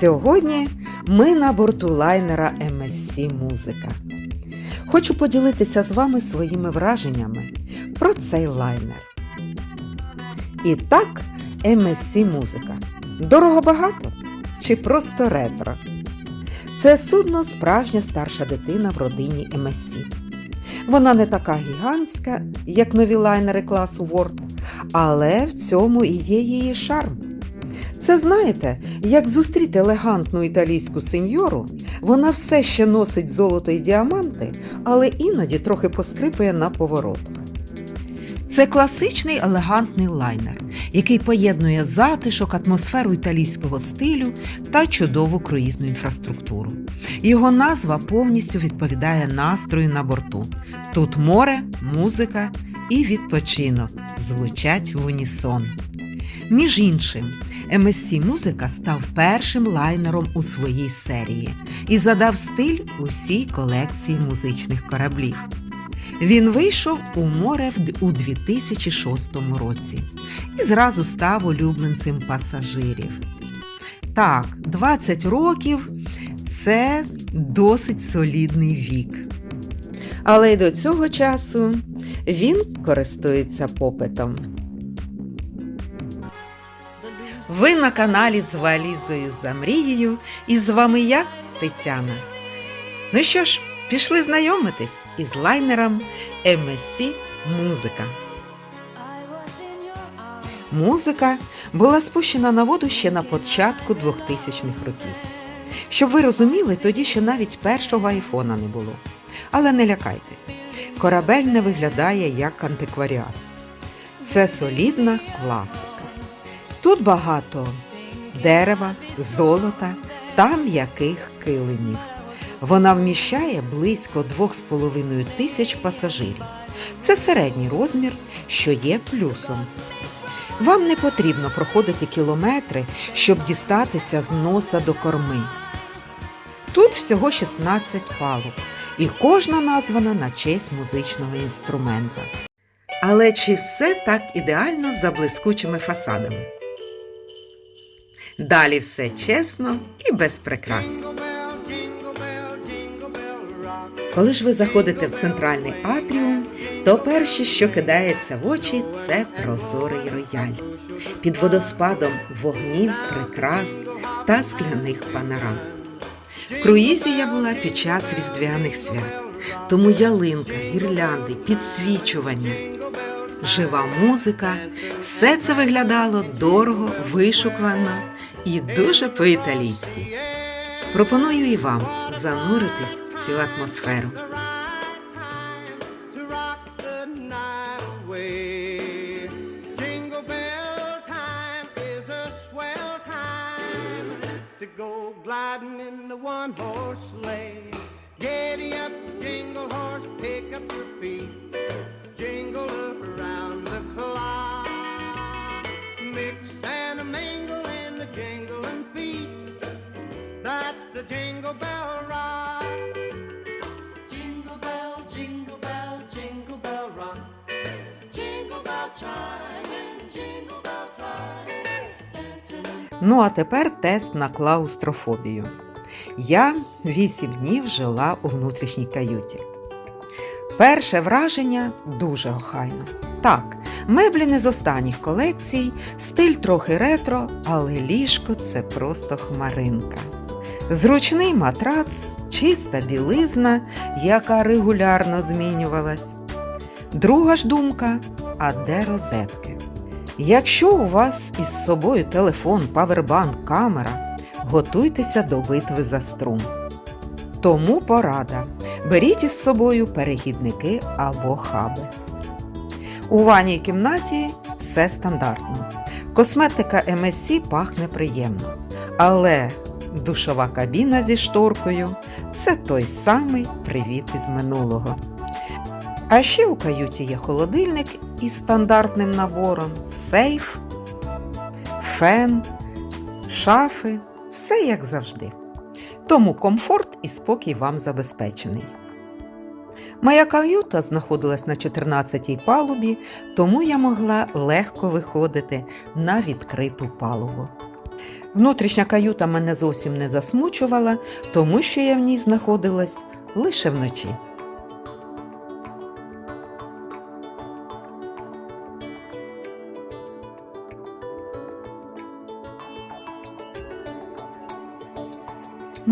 Сьогодні ми на борту лайнера MSC Музика. Хочу поділитися з вами своїми враженнями про цей лайнер. І так, MSC Музика. Дорого багато чи просто ретро? Це судно справжня старша дитина в родині MSC. Вона не така гігантська, як нові лайнери класу World, але в цьому і є її шарм. Це знаєте, як зустріти елегантну італійську сеньору, вона все ще носить золото і діаманти, але іноді трохи поскрипує на поворотах. Це класичний елегантний лайнер, який поєднує затишок, атмосферу італійського стилю та чудову круїзну інфраструктуру. Його назва повністю відповідає настрою на борту. Тут море, музика і відпочинок звучать в унісон. Між іншим, MSC Музика став першим лайнером у своїй серії і задав стиль усій колекції музичних кораблів. Він вийшов у море у 2006 році і зразу став улюбленцем пасажирів. Так, 20 років це досить солідний вік. Але й до цього часу він користується попитом. Ви на каналі з валізою за мрією, і з вами я, Тетяна. Ну що ж, пішли знайомитись із лайнером MSC Музика. Музика була спущена на воду ще на початку 2000-х років. Щоб ви розуміли, тоді ще навіть першого айфона не було. Але не лякайтесь, корабель не виглядає як антикваріат. Це солідна класика. Тут багато дерева, золота та м'яких килимів. Вона вміщає близько 2,5 тисяч пасажирів. Це середній розмір, що є плюсом. Вам не потрібно проходити кілометри, щоб дістатися з носа до корми. Тут всього 16 палуб, і кожна названа на честь музичного інструмента. Але чи все так ідеально за блискучими фасадами? Далі все чесно і без прикрас. Коли ж ви заходите в центральний атріум, то перше, що кидається в очі, це прозорий рояль. Під водоспадом вогнів, прикрас та скляних панорам. В круїзі я була під час різдвяних свят, тому ялинка, гірлянди, підсвічування, жива музика все це виглядало дорого, вишукувано і дуже по-італійськи. Пропоную і вам зануритись в цю атмосферу. Ну а тепер тест на клаустрофобію. Я вісім днів жила у внутрішній каюті. Перше враження дуже охайно. Так, меблі не з останніх колекцій, стиль трохи ретро, але ліжко це просто хмаринка. Зручний матрац, чиста білизна, яка регулярно змінювалась. Друга ж думка а де розетки? Якщо у вас із собою телефон, павербанк, камера, готуйтеся до битви за струм. Тому порада. Беріть із собою перехідники або хаби. У ванній кімнаті все стандартно. Косметика MSC пахне приємно. Але душова кабіна зі шторкою це той самий привіт із минулого. А ще у каюті є холодильник із стандартним набором, сейф, фен, шафи, все як завжди. Тому комфорт і спокій вам забезпечений. Моя каюта знаходилась на 14-й палубі, тому я могла легко виходити на відкриту палубу. Внутрішня каюта мене зовсім не засмучувала, тому що я в ній знаходилась лише вночі.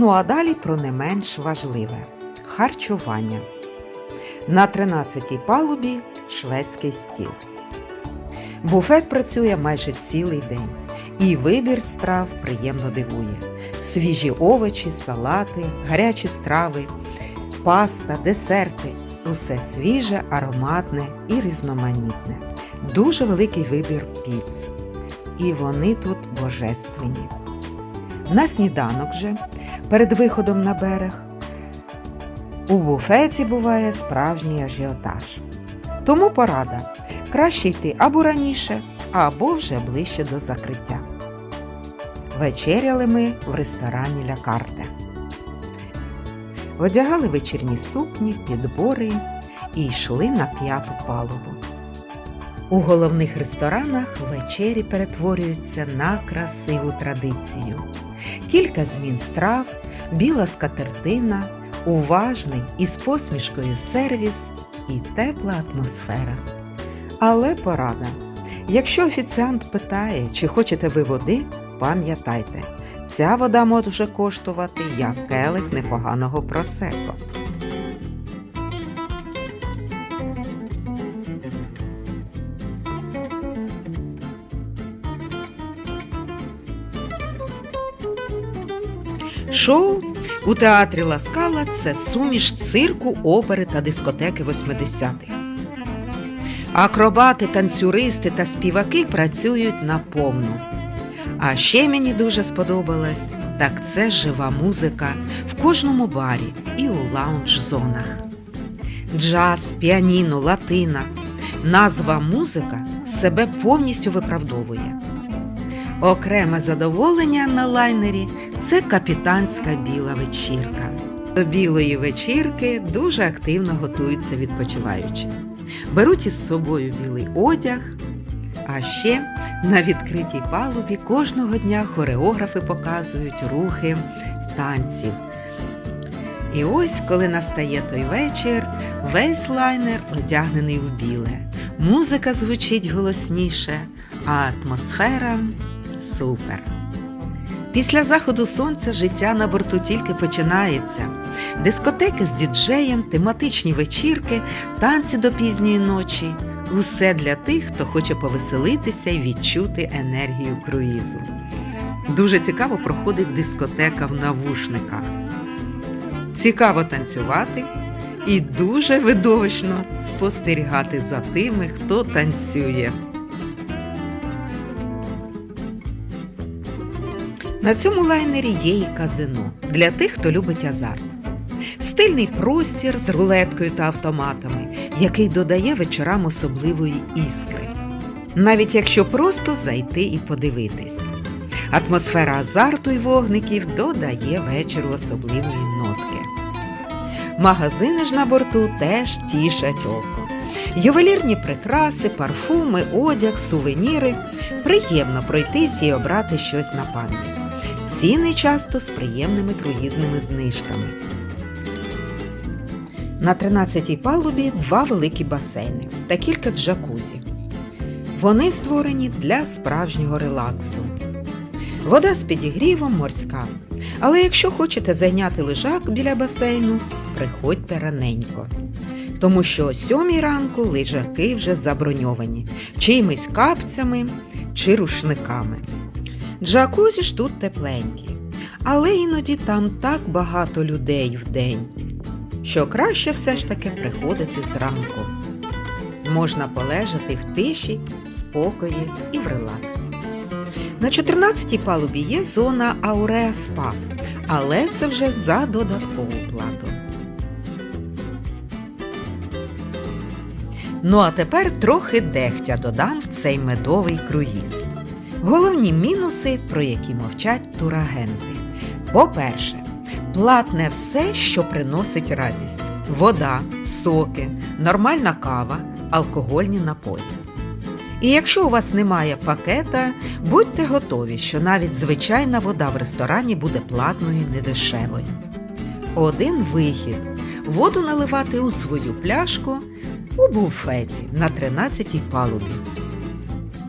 Ну а далі про не менш важливе харчування. На 13-й палубі шведський стіл. Буфет працює майже цілий день, і вибір страв приємно дивує. Свіжі овочі, салати, гарячі страви, паста, десерти усе свіже, ароматне і різноманітне. Дуже великий вибір піц. І вони тут божественні. На сніданок же, перед виходом на берег, у буфеті буває справжній ажіотаж. Тому порада краще йти або раніше, або вже ближче до закриття. Вечеряли ми в ресторані Ля Карте. Одягали вечірні сукні, підбори і йшли на п'яту палубу. У головних ресторанах вечері перетворюються на красиву традицію. Кілька змін страв, біла скатертина, уважний із посмішкою сервіс і тепла атмосфера. Але порада. Якщо офіціант питає, чи хочете ви води, пам'ятайте, ця вода може коштувати як келих непоганого просеко. Шоу у театрі Ласкала це суміш цирку, опери та дискотеки 80-х. Акробати, танцюристи та співаки працюють наповну. А ще мені дуже сподобалось, так це жива музика в кожному барі і у лаунж-зонах. Джаз, піаніно, латина. Назва музика себе повністю виправдовує. Окреме задоволення на лайнері це капітанська біла вечірка. До білої вечірки дуже активно готуються відпочиваючі. Беруть із собою білий одяг, а ще на відкритій палубі кожного дня хореографи показують рухи танців. І ось, коли настає той вечір, весь лайнер одягнений в біле. Музика звучить голосніше, а атмосфера супер. Після заходу сонця життя на борту тільки починається. Дискотеки з діджеєм, тематичні вечірки, танці до пізньої ночі усе для тих, хто хоче повеселитися і відчути енергію круїзу. Дуже цікаво проходить дискотека в навушниках. Цікаво танцювати і дуже видовищно спостерігати за тими, хто танцює. На цьому лайнері є і казино для тих, хто любить азарт. Стильний простір з рулеткою та автоматами, який додає вечорам особливої іскри. Навіть якщо просто зайти і подивитись. Атмосфера азарту й вогників додає вечору особливої нотки. Магазини ж на борту теж тішать око. Ювелірні прикраси, парфуми, одяг, сувеніри. Приємно пройтись і обрати щось на пам'ять. Ціни часто з приємними круїзними знижками. На 13-й палубі два великі басейни та кілька джакузі. Вони створені для справжнього релаксу. Вода з підігрівом морська. Але якщо хочете зайняти лежак біля басейну, приходьте раненько. Тому що о сьомій ранку лежаки вже заброньовані чиїмись капцями чи рушниками. Джакузі ж тут тепленькі, але іноді там так багато людей в день, що краще все ж таки приходити зранку. Можна полежати в тиші, спокої і в релаксі. На 14-й палубі є зона Ауреа Спа, але це вже за додаткову плату. Ну а тепер трохи дегтя додам в цей медовий круїз. Головні мінуси, про які мовчать турагенти. По-перше, платне все, що приносить радість. вода, соки, нормальна кава, алкогольні напої. І якщо у вас немає пакета, будьте готові, що навіть звичайна вода в ресторані буде платною і недешевою. Один вихід воду наливати у свою пляшку у буфеті на 13-й палубі.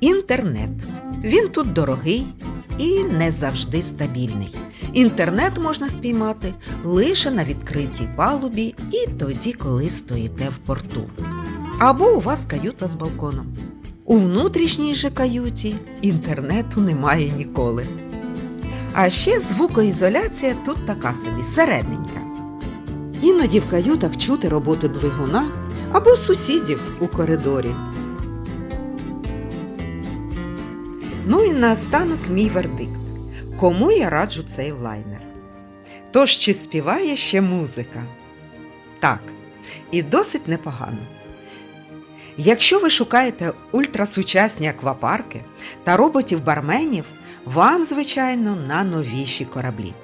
Інтернет. Він тут дорогий і не завжди стабільний. Інтернет можна спіймати лише на відкритій палубі і тоді, коли стоїте в порту. Або у вас каюта з балконом. У внутрішній же каюті інтернету немає ніколи. А ще звукоізоляція тут така собі середненька. Іноді в каютах чути роботу двигуна або сусідів у коридорі. Ну і наостанок мій вердикт. Кому я раджу цей лайнер? Тож чи співає ще музика? Так, і досить непогано. Якщо ви шукаєте ультрасучасні аквапарки та роботів-барменів, вам, звичайно, на новіші кораблі.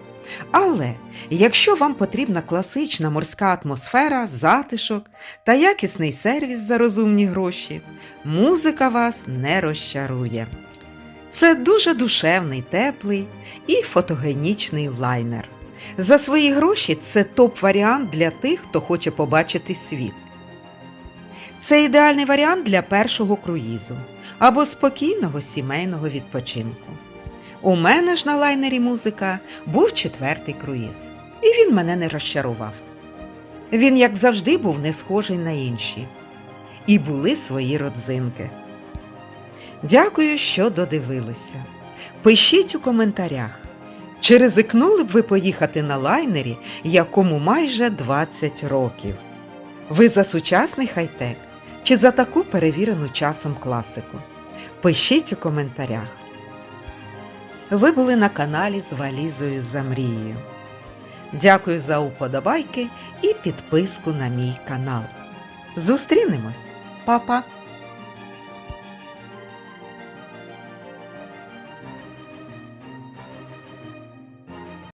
Але якщо вам потрібна класична морська атмосфера, затишок та якісний сервіс за розумні гроші, музика вас не розчарує. Це дуже душевний, теплий і фотогенічний лайнер. За свої гроші це топ-варіант для тих, хто хоче побачити світ. Це ідеальний варіант для першого круїзу або спокійного сімейного відпочинку. У мене ж на лайнері музика був четвертий круїз, і він мене не розчарував. Він, як завжди, був не схожий на інші. І були свої родзинки. Дякую, що додивилися. Пишіть у коментарях, чи ризикнули б ви поїхати на лайнері, якому майже 20 років. Ви за сучасний хай-тек чи за таку перевірену часом класику? Пишіть у коментарях. Ви були на каналі з валізою за мрією. Дякую за уподобайки і підписку на мій канал. Зустрінемось, Па-па!